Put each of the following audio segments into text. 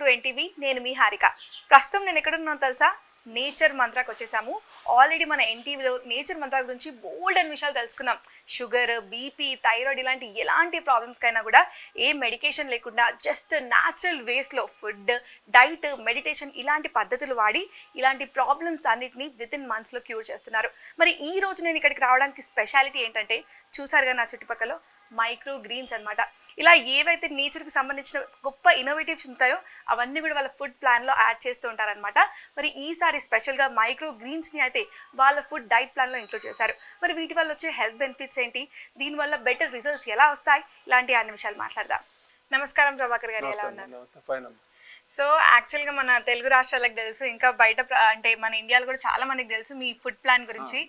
To NTV నేను మీ హారిక. ప్రస్తుతం నేను ఎక్కడున్నాను తెలుసా? నేచర్ మంత్రాకి వచ్చేసాము. ఆల్రెడీ మన ఎన్టీవీలో నేచర్ మంత్రా గురించి బోల్డ్ అని విషయాలు తెలుసుకున్నాం. షుగర్ బీపీ థైరాయిడ్ ఇలాంటి ఎలాంటి ప్రాబ్లమ్స్కైనా కూడా ఏ మెడికేషన్ లేకుండా జస్ట్ న్యాచురల్ వేస్లో ఫుడ్ డైట్ మెడిటేషన్ ఇలాంటి పద్ధతులు వాడి ఇలాంటి ప్రాబ్లమ్స్ అన్నిటిని విత్ ఇన్ మంత్స్లో క్యూర్ చేస్తున్నారు. మరి ఈ రోజు నేను ఇక్కడికి రావడానికి స్పెషాలిటీ ఏంటంటే చూసారుగా నా చుట్టుపక్కల? మైక్రో గ్రీన్స్ అన్నమాట. ఇలా ఏవైతే నేచర్కి సంబంధించిన గొప్ప ఇన్నోవేటివ్స్ ఉంటాయో అవన్నీ కూడా వాళ్ళ ఫుడ్ ప్లాన్లో యాడ్ చేస్తూ ఉంటారనమాట మరి ఈసారి స్పెషల్గా మైక్రో గ్రీన్స్ని అయితే వాళ్ళ ఫుడ్ డైట్ ప్లాన్లో ఇంక్లూడ్ చేశారు. మరి వీటి వల్ల వచ్చే హెల్త్ బెనిఫిట్స్ ఏంటి? దీనివల్ల బెటర్ రిజల్ట్స్ ఎలా వస్తాయి? ఇలాంటి అన్ని విషయాలు మాట్లాడదాం. నమస్కారం ప్రభాకర్ గారు. ఎలా ఉన్నారు? సో యాక్చువల్గా మన తెలుగు రాష్ట్రాలకు తెలుసు ఇంకా బయట అంటే మన ఇండియాలో కూడా చాలా మందికి తెలుసు మీ ఫుడ్ ప్లాన్ గురించి.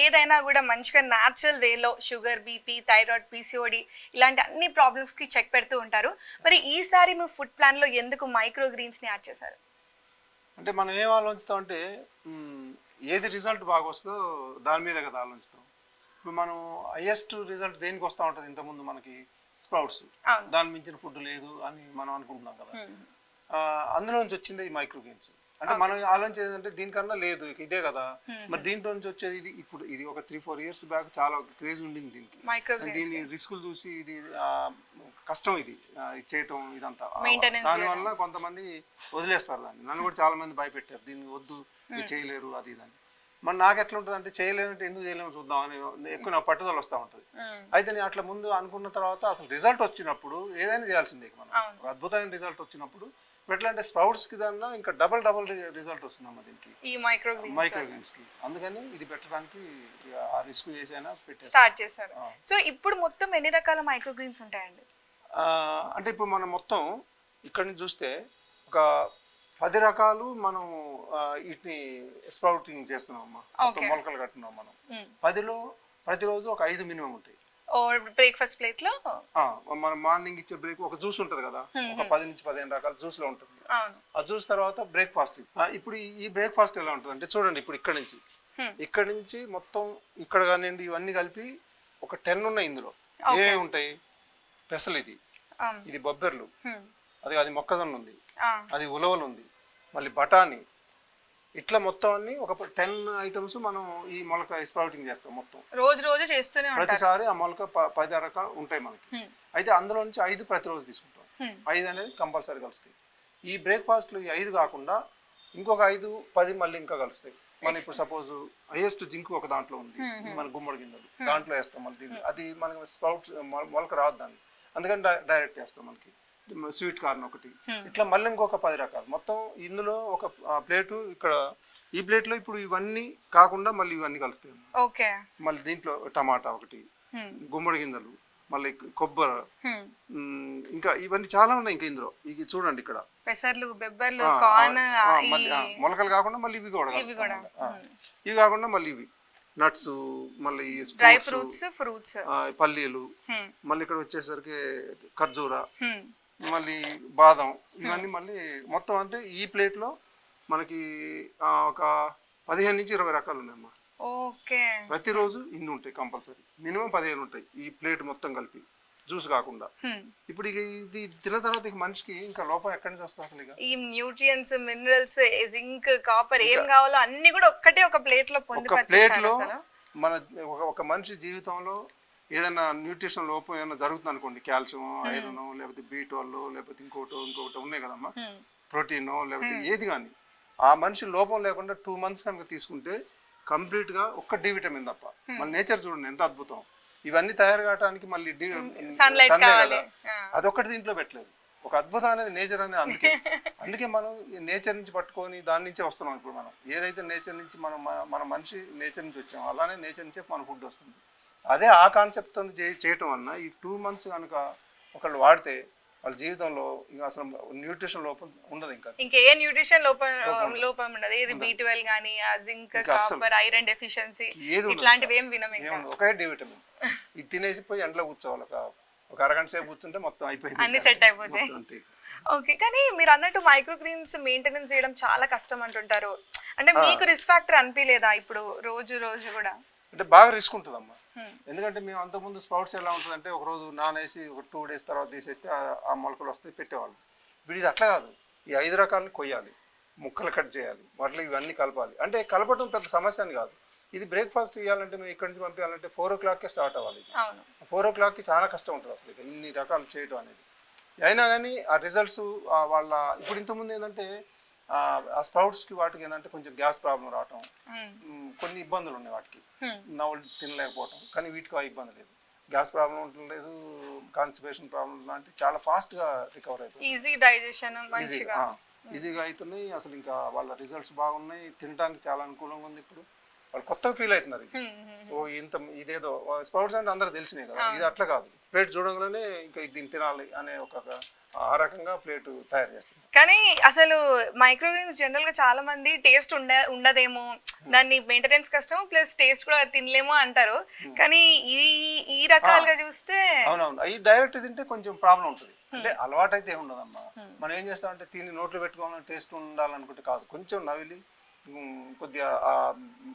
ఏదైనా కూడా మంచిగా న్యాచురల్ వేలో షుగర్ బీపీ థైరాయిడ్ పీసీఓడి ఇలాంటి అన్ని ప్రాబ్లమ్స్కి చెక్ పెడుతూ ఉంటారు. మరి ఈసారి మీ ఫుడ్ ప్లాన్లో ఎందుకు మైక్రో గ్రీన్స్ని యాడ్ చేశారు? అంటే మనం ఏం ఆలోచిస్తాం అంటే ఏది రిజల్ట్ బాగా వస్తుందో దాని మీద కదా ఆలోచిస్తాం. ఇప్పుడు మనం హైయెస్ట్ రిజల్ట్ దేనికి వస్తూ ఉంటుంది ఇంతకుముందు మనకి స్ప్రౌట్స్ దాని మించిన ఫుడ్ లేదు అని మనం అనుకుంటున్నాం కదా. అందులో నుంచి వచ్చింది ఈ మైక్రో గేమ్స్ అంటే మనం ఆలోచించేది ఏంటంటే దీనికన్నా లేదు ఇదే కదా. మరి దీంట్లో నుంచి వచ్చేది ఇది ఇప్పుడు ఇది ఒక త్రీ ఫోర్ ఇయర్స్ బ్యాక్ చాలా క్రేజ్ ఉండింది దీనికి. దీని రిస్కులు చూసి ఇది కష్టం ఇది చేయటం ఇదంతా. దానివల్ల కొంతమంది వదిలేస్తారు దాన్ని. నన్ను కూడా చాలా మంది భయపెట్టారు దీన్ని వద్దు ఇది చేయలేరు అది ఇది అని. మరి నాకు ఎట్లా ఉంటుంది అంటే చేయలేనంటే ఎందుకు చేయలేము చూద్దాం అని ఎక్కువ నా పట్టుదల వస్తూ ఉంటుంది. అయితే నేను అట్లా ముందు అనుకున్న తర్వాత అసలు రిజల్ట్ వచ్చినప్పుడు ఏదైనా చేయాల్సిందే మనం. అద్భుతమైన రిజల్ట్ వచ్చినప్పుడు ఎట్లా అంటే స్ప్రౌట్స్కి దానిలో ఇంకా డబల్ డబల్ రిజల్ట్ వస్తుందమ్మా దీనికి. ఈ మైక్రో గ్రీన్స్ మైక్రో కి. అందుకని ఇది పెట్టడానికి ఆ రిస్క్ చేసైనా పెట్టేస్తాను స్టార్ట్ చేశారు. సో ఇప్పుడు మొత్తం ఎన్ని రకాల మైక్రో గ్రీన్స్ ఉంటాయండి? ఆ, అంటే ఇప్పుడు మనం మొత్తం ఇక్కడ నుంచి చూస్తే ఒక పది రకాలు మనం వీటిని స్ప్రౌటింగ్ చేస్తున్నాం అమ్మా. మొలకలు కట్టున్నాం మనం. పదిలో ప్రతిరోజు ఒక ఐదు మినిమం ఉంటాయి. బ్రేక్ఫాస్ట్ ప్లేట్లో ఆ, మనం మార్నింగ్ ఇచ్చే బ్రేక్ ఒక జ్యూస్ ఉంటుంది కదా. ఒక పది నుంచి పదిహేను రకాల జ్యూస్లో ఉంటుంది. అవును. ఆ జ్యూస్ తర్వాత బ్రేక్ఫాస్ట్ ఇప్పుడు ఈ- బ్రేక్ఫాస్ట్ ఎలా ఉంటుంది అంటే చూడండి ఇప్పుడు ఇక్కడ నుంచి. ఇక్కడ నుంచి మొత్తం ఇక్కడ కానివ్వండి ఇవన్నీ కలిపి ఒక టెన్ ఉన్నాయి ఇందులో. ఏ ఉంటాయి? పెసలు ఇది. ఇది బొబ్బెర్లు. అది అది మొక్కజొన్న ఉంది. అది ఉలవలు ఉంది. మళ్ళీ బఠానీ. ఇట్లా మొత్తం అన్ని ఒక టెన్ ఐటమ్స్ మనం ఈ మొలక స్ప్రౌటింగ్ చేస్తాం మొత్తం. రోజు రోజు చేస్తూనే ప్రతిసారి ఆ మొలక పది రకాలు ఉంటాయి మనకి. అయితే అందులో నుంచి ఐదు ప్రతిరోజు తీసుకుంటాం. ఐదు అనేది కంపల్సరీ కలుస్తాయి. ఈ బ్రేక్ఫాస్ట్లు ఈ ఐదు కాకుండా ఇంకొక ఐదు పది మళ్ళీ ఇంకా కలుస్తాయి. మనం ఇప్పుడు సపోజ్ హైయెస్ట్ జింక్ ఒక దాంట్లో ఉంది. మన గుమ్మడి గింజలు. దాంట్లో వేస్తాం మళ్ళీ అది మనకి స్ప్రౌట్ మొలక రాదు దాన్ని. అందుకని డైరెక్ట్ వేస్తాం మనకి. స్వీట్ కార్న్ ఒకటి. ఇట్లా మళ్ళీ ఇంకొక పది రకాలు. మొత్తం ఇందులో ఒక ప్లేటు ఇక్కడ ఈ ప్లేట్లో ఇప్పుడు ఇవన్నీ కాకుండా మళ్ళీ ఇవన్నీ కలుస్తాయి ఓకే. మళ్ళీ దీంట్లో టమాటా ఒకటి. గుమ్మడి గింజలు మళ్ళీ కొబ్బరి. ఇంకా ఇవన్నీ చాలా ఉన్నాయి ఇంకా ఇందులో. ఇది చూడండి ఇక్కడ. పెసర్లు బెబ్బర్లు కార్న్ మొలకలు కాకుండా మళ్ళీ ఇవి కూడా ఇవి కాకుండా మళ్ళీ ఇవి. నట్స్ మళ్ళీ డ్రై ఫ్రూట్స్ ఫ్రూట్స్. పల్లీలు. మళ్ళీ ఇక్కడ వచ్చేసరికి ఖర్జూర. మళ్ళీ బాదం ఇవన్నీ మళ్ళీ మొత్తం అంటే ఈ ప్లేట్లో మనకి ఒక పదిహేను నుంచి ఇరవై రకాలు ఉన్నాయమ్మా. ఓకే. ప్రతిరోజు ఇన్ని ఉంటాయి కంపల్సరీ. మినిమం పదిహేను ఉంటాయి ఈ ప్లేట్ మొత్తం కలిపి జ్యూస్ కాకుండా. ఇప్పుడు ఇక ఇది తిన్న తర్వాత ఇక మనిషికి ఇంకా లోపం ఎక్కడి నుంచి వస్తుంది ఇక? ఈ న్యూట్రియన్స్ మినరల్స్ జింక్ కాపర్ ఏం కావాలో అన్ని కూడా ఒక్కటే ఒక ప్లేట్లో పొందుపరిచేసారు ప్లేట్లో అసలు? మన ఒక మనిషి జీవితంలో ఏదైనా న్యూట్రిషన్ లోపం ఏదైనా జరుగుతుంది అనుకోండి కాల్షియం ఐరన్ లేకపోతే బీ లేకపోతే ఇంకోటి ఇంకొకటి ఉన్నాయి కదమ్మా. ప్రోటీన్ లేకపోతే ఏది కానీ ఆ మనిషి లోపం లేకుండా టూ మంత్స్ కనుక తీసుకుంటే కంప్లీట్గా ఒక్క డి విటమిన్ తప్ప. మన నేచర్ చూడండి ఎంత అద్భుతం. ఇవన్నీ తయారు కావడానికి మళ్ళీ డి. కదా. ఆ. అదొక్కటి దీంట్లో పెట్టలేదు. ఒక అద్భుతం అనేది నేచర్ అనేది అందుకే. అందుకే మనం నేచర్ నుంచి పట్టుకొని దాని నుంచే వస్తున్నాం ఇప్పుడు మనం. ఏదైతే నేచర్ నుంచి మనం మన- మన మనిషి నేచర్ నుంచి వచ్చామో అలానే నేచర్ నుంచే మన ఫుడ్ వస్తుంది. అదే ఆ కాన్సెప్ట్ చేయటం వలన ఈ టూ మంత్స్ కనుక ఒకళ్ళు వాడితే వాళ్ళ జీవితంలో ఇంకా అసలు న్యూట్రిషన్ లోపం ఉండదు ఇంకా. ఇంకే న్యూట్రిషన్ లోపం లోపం ఉండదు. ఇది బి ట్వెల్వ్ కానీ జింక్. కాపర్ ఐరన్ డెఫిషియన్సీ ఏది ఇట్లాంటివి ఏం వినం ఒకే డి విటమిన్ ఇది తినేసి పోయి ఎండలో కూర్చోవాలి. ఒక ఒక అరగంట సేపు కూర్చుంటే మొత్తం అయిపోయింది అన్ని. సెట్ అయిపోతాయి. అంతే. ఓకే. కానీ మీరు అన్నట్టు మైక్రో గ్రీన్స్ మెయింటెనెన్స్ చేయడం చాలా కష్టం అంటుంటారు. అంటే మీకు రిస్క్ ఫ్యాక్టర్ అనిపించలేదా ఇప్పుడు రోజు రోజు కూడా? అంటే బాగా రిస్క్ ఉంటుందమ్మా. ఎందుకంటే మేము అంతకుముందు స్పౌట్స్ ఎలా ఉంటుందంటే ఒక రోజు నానేసి ఒక టూ డేస్ తర్వాత తీసేస్తే ఆ- మొలకలు వస్తాయి పెట్టేవాళ్ళు. ఇప్పుడు ఇది అట్లా కాదు. ఈ ఐదు రకాలని కొయ్యాలి. ముక్కలు కట్ చేయాలి. వాటిలో ఇవన్నీ కలపాలి. అంటే కలపడం పెద్ద సమస్య అని కాదు. ఇది బ్రేక్ఫాస్ట్ ఇవ్వాలంటే మేము ఇక్కడి నుంచి పంపించాలంటే ఫోర్ ఓ క్లాక్కే స్టార్ట్ అవ్వాలి. ఫోర్ ఓ క్లాక్కి చాలా కష్టం ఉంటుంది అసలు ఇన్ని రకాలు చేయడం అనేది. అయినా కానీ ఆ రిజల్ట్స్ వాళ్ళ ఇప్పుడు ఇంతకుముందు ఏంటంటే ఆ, ఆ స్ప్రౌట్స్కి వాటికి ఏంటంటే కొంచెం గ్యాస్ ప్రాబ్లం రావటం కొన్ని ఇబ్బందులు ఉన్నాయి వాటికి. నవ్వులు తినలేకపోవటం కానీ వీటికి ఆ ఇబ్బంది లేదు. గ్యాస్ ప్రాబ్లం ఉండలేదు కాన్స్టిపేషన్ ప్రాబ్లం లాంటి చాలా ఫాస్ట్గా రికవర్ అయిపోయింది ఈజీ డైజెషన్ ఈజీగా అవుతున్నాయి అసలు ఇంకా వాళ్ళ రిజల్ట్స్ బాగున్నాయి. తినడానికి చాలా అనుకూలంగా ఉంది ఇప్పుడు. వాళ్ళు కొత్తగా ఫీల్ అవుతున్నారు ఓ ఇంత ఇదేదో స్పౌట్స్ అంటే అందరూ తెలిసినాయి కదా. ఇది అట్లా కాదు. ప్లేట్ చూడంగానే ఇంకా దీన్ని తినాలి అనే ఒక ఆ రకంగా ప్లేట్ తయారు చేస్తుంది కానీ అసలు మైక్రోగ్రీన్స్ జనరల్గా చాలా మంది టేస్ట్ ఉండ ఉండదేమో. దాన్ని మెయింటెనెన్స్ కష్టం ప్లస్ టేస్ట్ కూడా తినలేమో అంటారు. కానీ ఈ ఈ రకాలుగా చూస్తే అవునవును. అవి డైరెక్ట్ తింటే కొంచెం ప్రాబ్లం ఉంటుంది. అంటే అలవాటు అయితే ఉండదమ్మా. మనం ఏం చేస్తామంటే తిని నోట్లో పెట్టుకోవాలని టేస్ట్ ఉండాలనుకుంటే కాదు. కొంచెం నవిలి కొద్దిగా ఆ-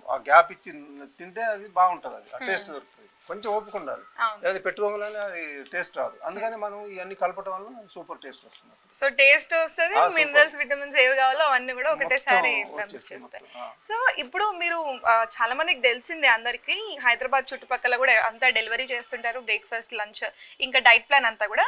ఆ గ్యాప్ ఇచ్చి తింటే అది బాగుంటుంది అది. ఆ టేస్ట్ దొరుకుతుంది. కొంచెం ఓపిక ఉండాలి. అది పెట్టుకోగానే అది టేస్ట్ రాదు. అందుకని మనం ఇవన్నీ కలపడం వల్ల సూపర్ టేస్ట్ వస్తుంది సో టేస్ట్ వస్తుంది. మినరల్స్ విటమిన్స్ ఏవి కావాలో అవన్నీ కూడా ఒకటేసారి వచ్చేస్తాయి. సో ఇప్పుడు మీరు చాలా మందికి తెలిసిందే అందరికి హైదరాబాద్ చుట్టుపక్కల కూడా అంతా డెలివరీ చేస్తుంటారు బ్రేక్ఫాస్ట్ లంచ్ ఇంకా డైట్ ప్లాన్ అంతా కూడా.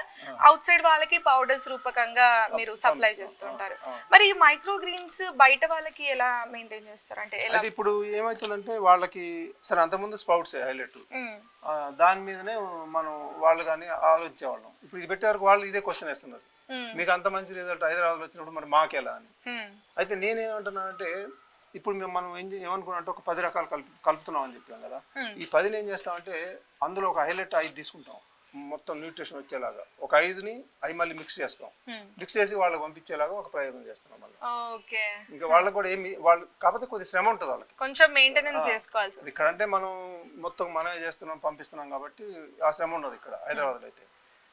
అవుట్ సైడ్ వాళ్ళకి పౌడర్స్ రూపకంగా మీరు సప్లై చేస్తుంటారు. మరి ఈ మైక్రో గ్రీన్స్ బయట వాళ్ళకి ఎలా మెయింటైన్ చేస్తారు? అంటే ఇప్పుడు ఏమవుతుందంటే వాళ్ళకి సరే అంతకుముందు స్పౌట్స్ హైలైట్. దాని మీదనే మనం వాళ్ళు కానీ ఆలోచించేవాళ్ళం. ఇప్పుడు ఇది పెట్టే వరకు వాళ్ళు ఇదే క్వశ్చన్ వేస్తున్నారు. మీకు అంత మంచి రిజల్ట్ హైదరాబాద్లో వచ్చినప్పుడు మరి మాకెలా అని? అయితే నేనేమంటున్నానంటే ఇప్పుడు మేము మనం ఏం చే- ఏమనుకున్నామంటే ఒక పది రకాలు కలుపు కలుపుతున్నాం అని చెప్పాం కదా. ఈ పదిని ఏం చేస్తామంటే అందులో ఒక హైలైట్ ఐదు తీసుకుంటాం. మొత్తం న్యూట్రిషన్ వచ్చేలాగా. ఒక ఐదుని అవి మళ్ళీ మిక్స్ చేస్తాం. మిక్స్ చేసి వాళ్ళకి పంపించేలాగా ఒక ప్రయోగం చేస్తున్నాం మళ్ళీ. ఓకే. ఇంకా వాళ్ళకి కూడా ఏమి వాళ్ళు కాకపోతే కొద్ది శ్రమ ఉంటుంది వాళ్ళకి. కొంచెం మెయింటెనెన్స్ చేసుకోవాల్సి వస్తుంది ఇక్కడ అంటే మనం మొత్తం మనమే చేస్తున్నాం పంపిస్తున్నాం కాబట్టి ఆ శ్రమ ఉండదు ఇక్కడ హైదరాబాద్లో అయితే.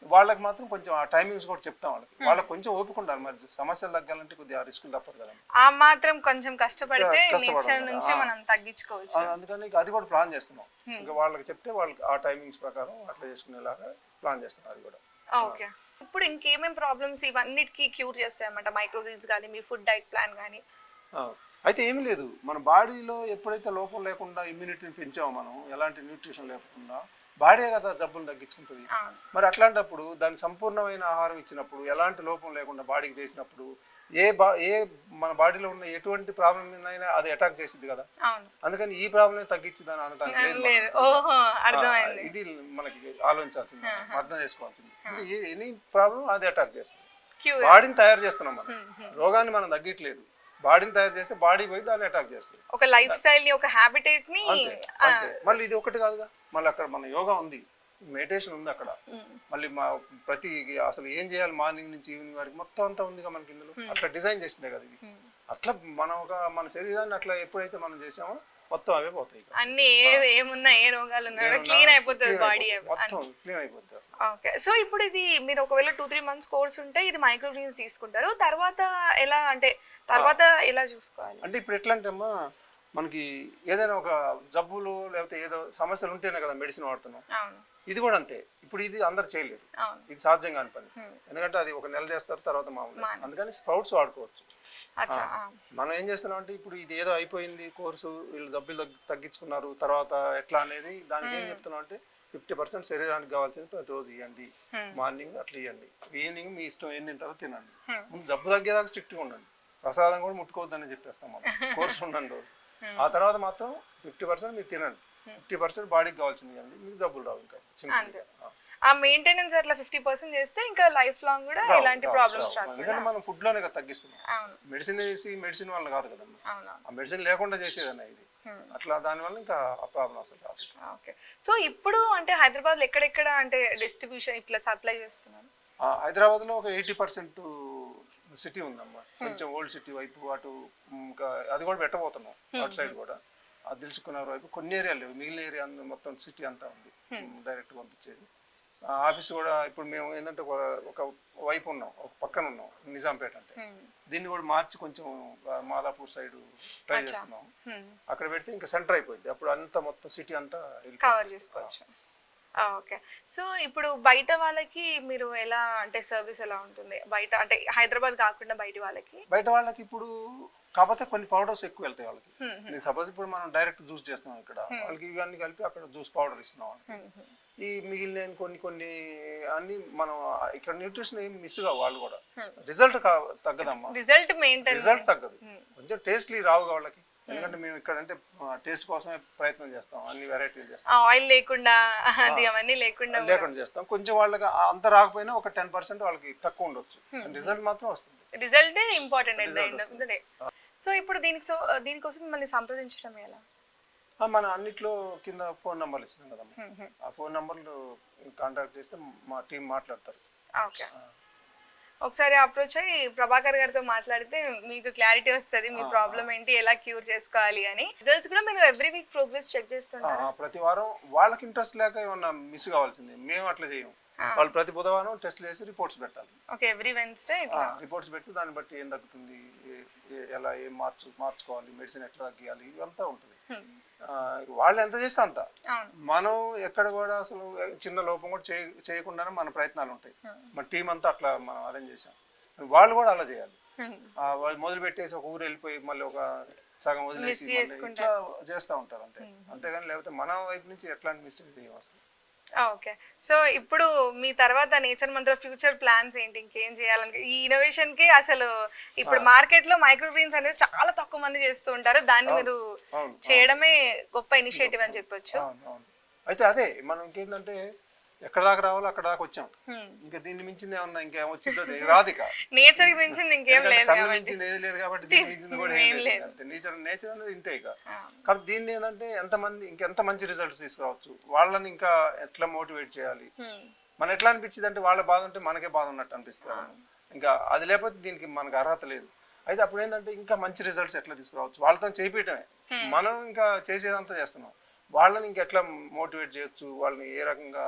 వాళ్ళకి మాత్రం కొంచెం ఆ టైమింగ్స్ కూడా చెప్తాం వాళ్ళకి. వాళ్ళకి కొంచెం ఓపిక ఉండాలి మరి. సమస్యలు తగ్గాలంటే కొద్దిగా రిస్క్ తప్పదు కదా ఆ మాత్రం కొంచెం కష్టపడితే. నేచర్ నుంచి. మనం తగ్గించుకోవచ్చు. అందుకని అది కూడా ప్లాన్ చేస్తున్నాం. ఇంకా వాళ్ళకి చెప్తే వాళ్ళకి ఆ టైమింగ్స్ ప్రకారం అట్లా చేసుకునేలాగా ప్లాన్ చేస్తున్నాం అది కూడా. ఓకే. ఇప్పుడు ఇంకేమేం ప్రాబ్లమ్స్ ఇవన్నిటికీ క్యూర్ చేస్తాయన్నమాట? మైక్రోగ్రీన్స్ కానీ మీ ఫుడ్ డైట్ ప్లాన్ కానీ అయితే ఏమీ లేదు. మన బాడీలో ఎప్పుడైతే లోపం లేకుండా ఇమ్యూనిటీని పెంచామో మనం ఎలాంటి న్యూట్రిషన్ లేకుండా బాడీ కదా జబ్బులు తగ్గించుకుంటుంది. మరి అట్లాంటప్పుడు దాని సంపూర్ణమైన ఆహారం ఇచ్చినప్పుడు ఎలాంటి లోపం లేకుండా బాడీకి చేసినప్పుడు ఏ బా ఏ మన బాడీలో ఉన్న ఎటువంటి ప్రాబ్లం అయినా అది అటాక్ చేసిద్ది కదా. అందుకని ఈ ప్రాబ్లం. ఓహో ఆ, అర్థమైంది ఇది మనకి ఆలోచించాల్సింది అర్థం చేసుకోవాల్సింది. ఎనీ ప్రాబ్లం అది అటాక్ చేస్తుంది. బాడీని తయారు చేస్తున్నాం మనం. రోగాన్ని మనం తగ్గించలేదు బాడీని తయారు చేస్తే బాడీ పోయి దాన్ని అటాక్ చేస్తుంది. ఒక లైఫ్ స్టైల్ని ఒక హ్యాబిటేట్ని మళ్ళీ ఇది ఒకటి కాదుగా. మళ్ళీ అక్కడ మన యోగా ఉంది. మెడిటేషన్ ఉంది అక్కడ. మళ్ళీ మా ప్రతి అసలు ఏం చేయాలి మార్నింగ్ నుంచి ఈవినింగ్ వరకు మొత్తం అంతా ఉందిగా మనకి ఇందులో. అట్లా డిజైన్ చేసిందే కదా ఇది. అట్లా మనం ఒక మన శరీరాన్ని అట్లా ఎప్పుడైతే మనం చేసామో మొత్తం అవే పోతాయి. అన్ని ఏమున్నా ఏ రోగాలు ఉన్నా క్లీన్ అయిపోతుంది బాడీ. మొత్తం క్లీన్ అయిపోతుంది. ఓకే. సో ఇప్పుడు ఇది మీరు ఒకవేళ టూ త్రీ మంత్స్ కోర్స్ ఉంటే ఇది మైక్రోగ్రీన్స్ తీసుకుంటారు. తర్వాత ఎలా అంటే తర్వాత ఎలా చూసుకోవాలి? అంటే ఇప్పుడు ఎట్లా అంటే అమ్మా మనకి ఏదైనా ఒక జబ్బులు లేకపోతే ఏదో సమస్యలు ఉంటేనే కదా మెడిసిన్ వాడుతున్నాం. ఇది కూడా అంతే. ఇప్పుడు ఇది అందరు చేయలేరు. ఇది సాధ్యం కాని పని. ఎందుకంటే అది ఒక నెల చేస్తారు తర్వాత మామూలు. అందుకని స్ప్రౌట్స్ వాడుకోవచ్చు. మనం ఏం చేస్తున్నాం అంటే ఇప్పుడు ఇది ఏదో అయిపోయింది కోర్సు వీళ్ళు జబ్బులు తగ్గి- తగ్గించుకున్నారు తర్వాత ఎట్లా అనేది దానికి ఏం చెప్తున్నాం అంటే ఫిఫ్టీ పర్సెంట్ శరీరానికి కావాల్సింది ప్రతిరోజు ఇవ్వండి మార్నింగ్ అట్లా ఇవ్వండి ఈవినింగ్ మీ ఇష్టం ఏం తింటారో తినండి. ముందు జబ్బు తగ్గేదాకా స్ట్రిక్ట్గా ఉండండి. ప్రసాదం కూడా ముట్టుకోవద్దని చెప్పేస్తాం మనం. కోర్సు ఉండండి రోజు. ఆ తర్వాత మాత్రం ఫిఫ్టీ పర్సెంట్ మీరు తినండి. ఫిఫ్టీ పర్సెంట్ బాడీకి కావాల్సింది ఇవ్వండి మీకు జబ్బులు రావు ఇంకా. సింపుల్ ఆ. మెయింటెనెన్స్ అట్లా ఫిఫ్టీ పర్సెంట్ చేస్తే ఇంకా లైఫ్ లాంగ్ కూడా ఎలాంటి ప్రాబ్లమ్స్ ఎందుకంటే మనం ఫుడ్లోనే కదా తగ్గిస్తున్నాం. మెడిసిన్ వేసి మెడిసిన్ వల్ల కాదు కదమ్మా అవును ఆ మెడిసిన్ లేకుండా చేసేదన్న ఇది. అట్లా దానివల్ల ఇంకా ఆ ప్రాబ్లం అసలు రాదు. ఓకే. సో ఇప్పుడు అంటే హైదరాబాద్లో ఎక్కడెక్కడ అంటే డిస్ట్రిబ్యూషన్ ఇట్లా సప్లై చేస్తున్నారు? హైదరాబాద్లో ఒక ఎయిటీ పర్సెంట్ సిటీ ఉందమ్మా. కొంచెం ఓల్డ్ సిటీ వైపు అటు ఇంకా అది కూడా పెట్టబోతున్నాం. అటు సైడ్ కూడా. ఆ దిల్చుకున్న వైపు కొన్ని ఏరియాలు లేవు. మిగిలిన ఏరియా మొత్తం సిటీ అంతా ఉంది. డైరెక్ట్ పంపించేది. ఆఫీస్ కూడా ఇప్పుడు మేము ఏంటంటే ఒక వైపు ఉన్నాం. ఒక పక్కన ఉన్నాం. నిజాంపేట అంటే. దీన్ని కూడా మార్చి కొంచెం మాదాపూర్ సైడ్ ట్రై చేస్తున్నాం. అక్కడ పెడితే ఇంకా సెంటర్ అయిపోయింది. అప్పుడు అంతా మొత్తం సిటీ అంతా. కవర్ చేసుకోవచ్చు. ఓకే. సో ఇప్పుడు బయట వాళ్ళకి మీరు ఎలా అంటే సర్వీస్ ఎలా ఉంటుంది? బయట అంటే హైదరాబాద్ కాకుండా బయట వాళ్ళకి? బయట వాళ్ళకి ఇప్పుడు కాకపోతే కొన్ని పౌడర్స్ ఎక్కువ వెళ్తాయి వాళ్ళకి. సపోజ్ ఇప్పుడు మనం డైరెక్ట్ జ్యూస్ చేస్తున్నాం ఇక్కడ. వాళ్ళకి ఇవన్నీ కలిపి అక్కడ జ్యూస్ పౌడర్ ఇస్తున్నాం వాళ్ళకి. ఈ మిగిలిన కొన్ని కొన్ని అన్ని మనం ఇక్కడ న్యూట్రిషన్ ఏం మిస్ కావు వాళ్ళు కూడా. రిజల్ట్ తగ్గదమ్మా. రిజల్ట్ రిజల్ట్ తగ్గదు. కొంచెం టేస్ట్లీ రావు వాళ్ళకి. ఎందుకంటే మేము ఇక్కడ అంటే టేస్ట్ కోసమే ప్రయత్నం చేస్తాం అన్ని వెరైటీలు చేస్తాం. ఆయిల్ లేకుండా అది అవన్నీ లేకుండా లేకుండా చేస్తాం. కొంచెం వాళ్ళకి అంత రాకపోయినా ఒక టెన్ పర్సెంట్ వాళ్ళకి తక్కువ ఉండొచ్చు. రిజల్ట్ మాత్రం వస్తుంది. Result important at the end of the day so ఇప్పుడు దీనికి సో దీనికోసం మిమ్మల్ని సంప్రదించడం ఎలా? మన అన్నిట్లో కింద ఫోన్ నెంబర్లు ఇస్తున్నాం కదమ్మా. ఆ ఫోన్ నెంబర్లు కాంటాక్ట్ చేస్తే మా టీం మాట్లాడతారు. ఓకే. ఒకసారి అప్రోచ్ అయ్యి ప్రభాకర్ గారితో మాట్లాడితే మీకు క్లారిటీ వస్తుంది మీ ప్రాబ్లం ఏంటి ఎలా క్యూర్ చేసుకోవాలి అని. రిజల్ట్స్ కూడా మీరు ఎవ్రీ వీక్ ప్రోగ్రెస్ చెక్ చేస్తుంటారు? ఆ, ప్రతి వారం వాళ్ళకి ఇంట్రెస్ట్ లేక ఏమన్నా మిస్ కావాల్సింది మేము అట్లా చేయం వాళ్ళు ప్రతి బుధవారం టెస్ట్ చేసి రిపోర్ట్స్ పెట్టాలి. ఓకే ఎవ్రీ వెన్స్డే రిపోర్ట్స్ పెడితే దాన్ని బట్టి ఏం తగ్గుతుంది ఎలా ఏం మార్చు మార్చుకోవాలి మెడిసిన్ ఎట్లా తగ్గియాలి ఇవంతా ఉంటుంది. వాళ్ళు ఎంత చేస్తే అంత. మనం ఎక్కడ కూడా అసలు చిన్న లోపం కూడా చేయ చేయకుండానే మన ప్రయత్నాలు ఉంటాయి. మన టీం అంతా అట్లా మనం అరేంజ్ చేసాం. వాళ్ళు కూడా అలా చేయాలి. ఆ, వాళ్ళు మొదలు పెట్టేసి ఒక ఊరు వెళ్ళిపోయి మళ్ళీ ఒక సగం వదిలేసి ఇట్లా చేస్తూ ఉంటారు అంతే. అంతేగాని లేకపోతే మన వైపు నుంచి ఎట్లాంటి మిస్టేక్ చేయం అసలు. ఓకే. సో ఇప్పుడు మీ తర్వాత నేచర్ మంత్ర ఫ్యూచర్ ప్లాన్స్ ఏంటి? ఇంకేం చేయాలని ఈ ఇన్నోవేషన్కి అసలు ఇప్పుడు మార్కెట్లో మైక్రోగ్రీన్స్ అనేది చాలా తక్కువ మంది చేస్తూ ఉంటారు. దాన్ని మీరు చేయడమే గొప్ప ఇనిషియేటివ్ అని చెప్పొచ్చు. అయితే అదే మనం ఇంకేంటంటే ఎక్కడ దాకా రావాలో అక్కడ దాకా వచ్చాం. ఇంకా దీన్ని మించింది ఏమన్నా ఇంకేం వచ్చిందో. రాదు ఇక నేచర్కి మించింది ఇంకేం లేదు మించింది ఏది లేదు కాబట్టి దీన్ని మించింది కూడా ఏం లేదు. అంతే. నేచర్ నేచర్ అనేది ఇంతే ఇక. కాబట్టి దీన్ని ఏంటంటే ఎంతమంది ఇంకెంత మంచి రిజల్ట్స్ తీసుకురావచ్చు? వాళ్ళని ఇంకా ఎట్లా మోటివేట్ చేయాలి. మన ఎట్లా అనిపించింది అంటే వాళ్ళ బాధ ఉంటే మనకే బాధ ఉన్నట్టు అనిపిస్తుంది. ఇంకా అది లేకపోతే దీనికి మనకు అర్హత లేదు. అయితే అప్పుడు ఏంటంటే ఇంకా మంచి రిజల్ట్స్ ఎట్లా తీసుకురావచ్చు? వాళ్ళతో చేపించడమే మనం ఇంకా చేసేదంతా చేస్తున్నాం. వాళ్ళని ఇంకా ఎట్లా మోటివేట్ చేయొచ్చు? వాళ్ళని ఏ రకంగా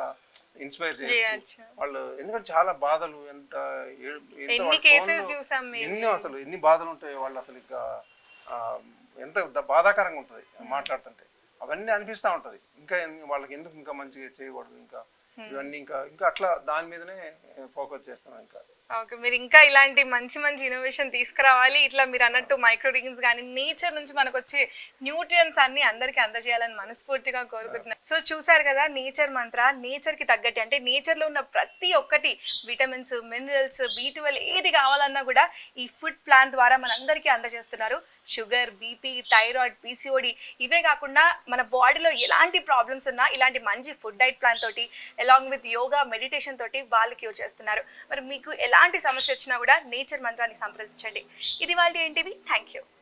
ఇన్స్పైర్ చేయొచ్చు. వాళ్ళు ఎందుకంటే చాలా బాధలు ఎంత ఎన్ని లో చూసాం. ఎన్ని అసలు ఎన్ని బాధలు ఉంటాయో వాళ్ళు అసలు ఇంకా ఎంత బాధాకరంగా ఉంటుంది మాట్లాడుతుంటే. అవన్నీ అనిపిస్తూ ఉంటది. ఇంకా వాళ్ళకి ఎందుకు ఇంకా మంచిగా చేయకూడదు? ఇంకా ఇవన్నీ ఇంకా ఇంకా అట్లా దాని మీదనే ఫోకస్ చేస్తున్నాం ఇంకా. ఓకే మీరు ఇంకా ఇలాంటి మంచి మంచి ఇన్నోవేషన్ తీసుకురావాలి. ఇట్లా మీరు అన్నట్టు మైక్రో కానీ నేచర్ నుంచి మనకు వచ్చే న్యూట్రియన్స్ అన్ని అందరికీ అందజేయాలని మనస్ఫూర్తిగా కోరుకుంటున్నాను. సో చూసారు కదా నేచర్ మంత్ర నేచర్కి తగ్గట్టు అంటే నేచర్లో ఉన్న ప్రతి ఒక్కటి విటమిన్స్ మినరల్స్ బీ ఏది కావాలన్నా కూడా ఈ ఫుడ్ ప్లాన్ ద్వారా మనందరికీ అందజేస్తున్నారు. షుగర్ బీపీ థైరాయిడ్ పీసీఓడి ఇవే కాకుండా మన బాడీలో ఎలాంటి ప్రాబ్లమ్స్ ఉన్నా ఇలాంటి మంచి ఫుడ్ డైట్ ప్లాన్ తోటి అలాంగ్ విత్ యోగా మెడిటేషన్ తోటి వాళ్ళు క్యూర్ చేస్తున్నారు. మరి మీకు ఎలా ఎలాంటి సమస్య వచ్చినా కూడా నేచర్ మంత్రాన్ని సంప్రదించండి. ఇది వాళ్ళు ఏంటివి? Thank you